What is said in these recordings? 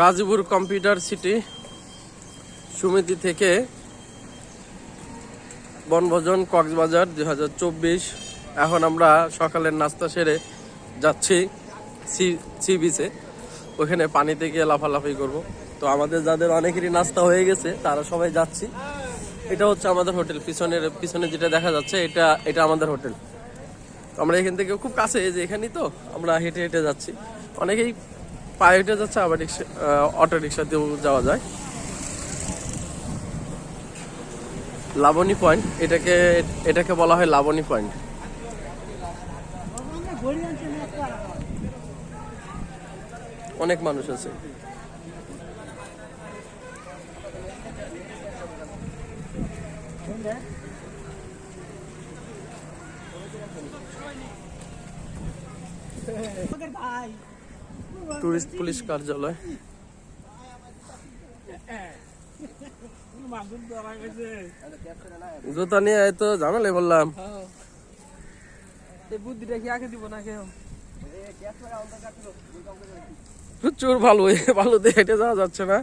Gazipur computer city সমিতি থেকে বনভোজন কক্সবাজার দুই হাজার চব্বিশ। এখন আমরা সকালের নাস্তা সেরে যাচ্ছি সি সি বিচে। ওখানে পানিতে গিয়ে লাফালাফি করব। তো আমাদের যাদের অনেকেরই নাস্তা হয়ে গেছে, তারা সবাই যাচ্ছি। এটা হচ্ছে আমাদের হোটেল। পিছনের, পিছনে যেটা দেখা যাচ্ছে, এটা এটা আমাদের হোটেল। আমরা এখান থেকে খুব কাছে যে এখানেই তো আমরা হেঁটে হেঁটে যাচ্ছি। অনেকেই পায়ে যাচ্ছে, আবার রিক্সা অটো রিক্সা দিয়েও যাওয়া যায়। লাবণী পয়েন্ট এটাকে এটাকে বলা হয় লাবণী পয়েন্ট অনেক মানুষ আছে। টুরিস্ট পুলিশ কার্যালয়। জুতা নিয়ে তো ঝামেলাই বললাম এই বুদ্ধিটা কি আগে দিব না কেউ? প্রচুর ভালো ভালো দিয়ে হেঁটে যাওয়া যাচ্ছে না।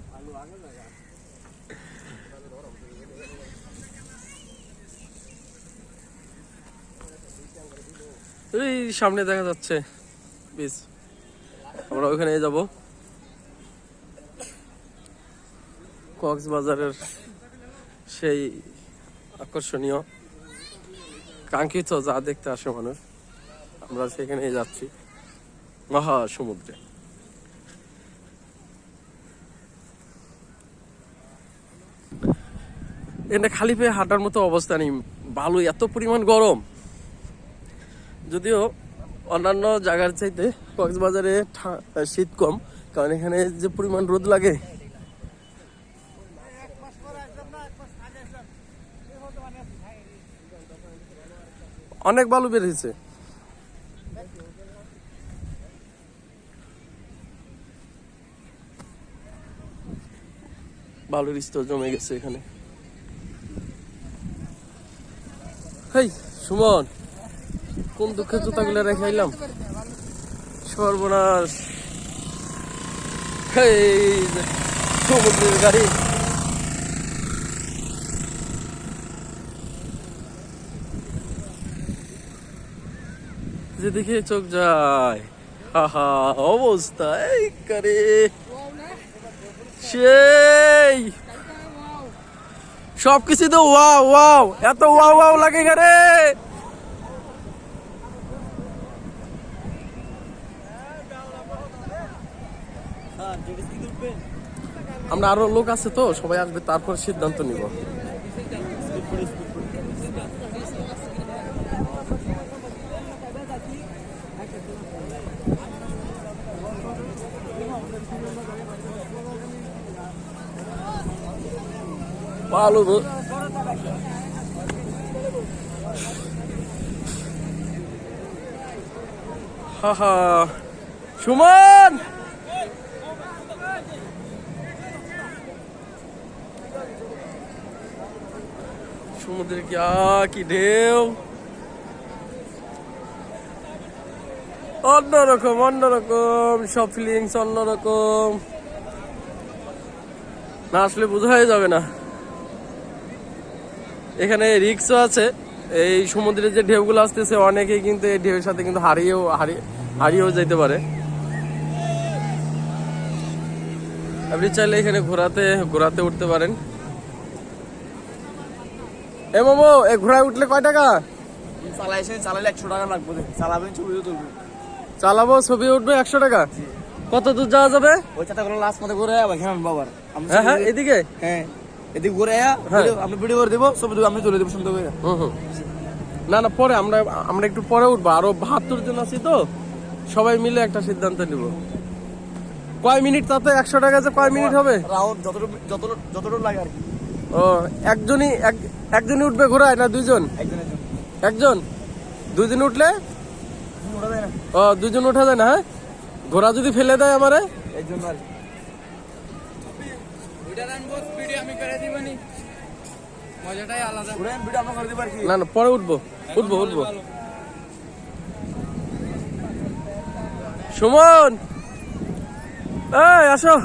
এই সামনে দেখা যাচ্ছে। বিচ আমরা ওখানে যাব। কক্সবাজারের সেই আকর্ষণীয়, কাঙ্ক্ষিত যা দেখতে আসে মানুষ, আমরা সেখানে যাচ্ছি। মহা সমুদ্রে। এখানে খালি পেয়ে হাঁটার মতো অবস্থা নেই। ভালো এত পরিমাণ গরম। যদিও অন্যান্য জায়গার চাইতে কক্সবাজারে শীত কম, কারণ এখানে যে পরিমাণ রোদ লাগে, অনেক বালু বেরিয়েছে বালুর স্তর জমে গেছে এখানে। সুমন! কোন দুঃখের জুতাগুলো রেখে আইলাম? সর্বনাশ। যে সমুদ্রের গাড়ি। যেদিকে চোখ যায়। অবস্থা, এই করে। সেই। সবকিছু তো ওয়াও ওয়াও। এত ওয়াও ওয়াও লাগে রে আমরা আরও লোক আছে তো সবাই আসবে তারপর সিদ্ধান্ত নিব। গো। হাহা সুমন! সমুদ্রের কি আ কি ঢেউ অন্যরকম অন্যরকম, সব ফিলিংস অন্যরকম। না আসলে বোঝাই যাবে না। এখানে রিক্সও আছে। এই সমুদ্রে যে ঢেউগুলো আসতেছে, অনেকেই কিন্তু এই ঢেউয়ের সাথে কিন্তু হারিয়েও হারিয়ে হারিয়েও যেতে পারে। আপনি চাইলে এখানে ঘোরাতে ঘোরাতে উঠতে পারেন। এ মোমো এ ঘোড়ায় উঠলে কয় টাকা? চালাইছে চালাইলে একশো টাকা লাগবে চালাবেন ছবিও তুলবে। চালাবো ছবি উঠবে একশো টাকা? কত দূর যাওয়া যাবে? ওই করে লাস্ট মধ্যে ঘুরে আবার এখানে বাবার। হ্যাঁ হ্যাঁ এদিকে? হ্যাঁ এদিকে ঘুরে হ্যাঁ। আমি ভিডিও করে দেবো ছবি আমি তুলে দেবো সুন্দর করে। না না পরে আমরা আমরা একটু পরে উঠবো। আরও বাহাত্তর জন আছি তো সবাই মিলে একটা সিদ্ধান্ত নিব। কয় মিনিট তাতে? একশো টাকা যে কয় মিনিট হবে? রাউন্ড যতটুকু যতটুকু যতটুকু লাগে আর কি। ও একজনই এক একজনই উঠবে ঘোড়ায় না দুইজন? একজন? দুইজন উঠলে? ও দুজন উঠা যায় না হ্যাঁ? ঘোড়া যদি ফেলে দেয় আমারে? এই জন্য আর না। না পরে উঠবো উঠবো উঠবো। সুমন! এই আসো।